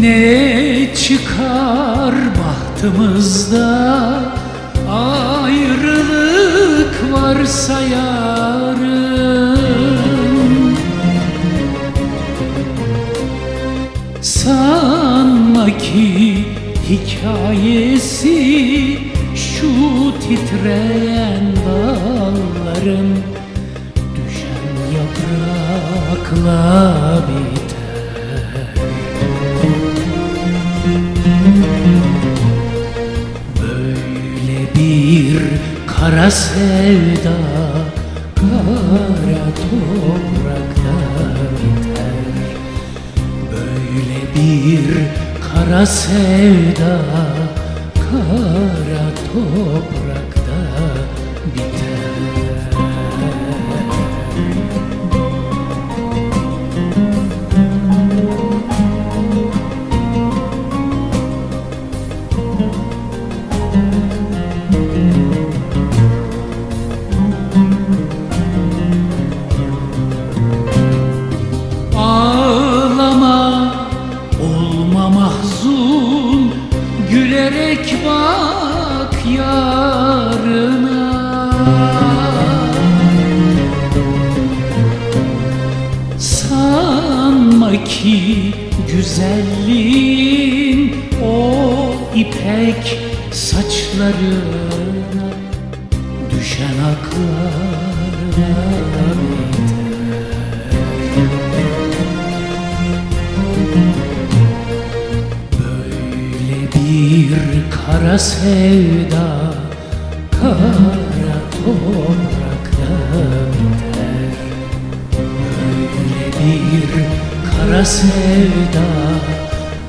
Ne çıkar bahtımızda? Ayrılık varsa yarın. Sanma ki hikayesi şu titreyen dalların Düşen yaprakla biter kara sevda Kara toprakta biter Böyle bir kara sevda Kara toprakta biter ki güzelliğin o ipek saçlarına Düşen aklarına Böyle bir kara sevda Kara toprakta sevda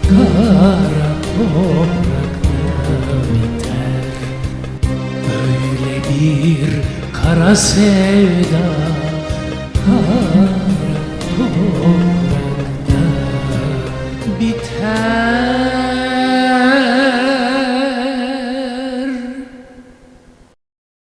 Kara toprakta biter. Böyle bir kara sevda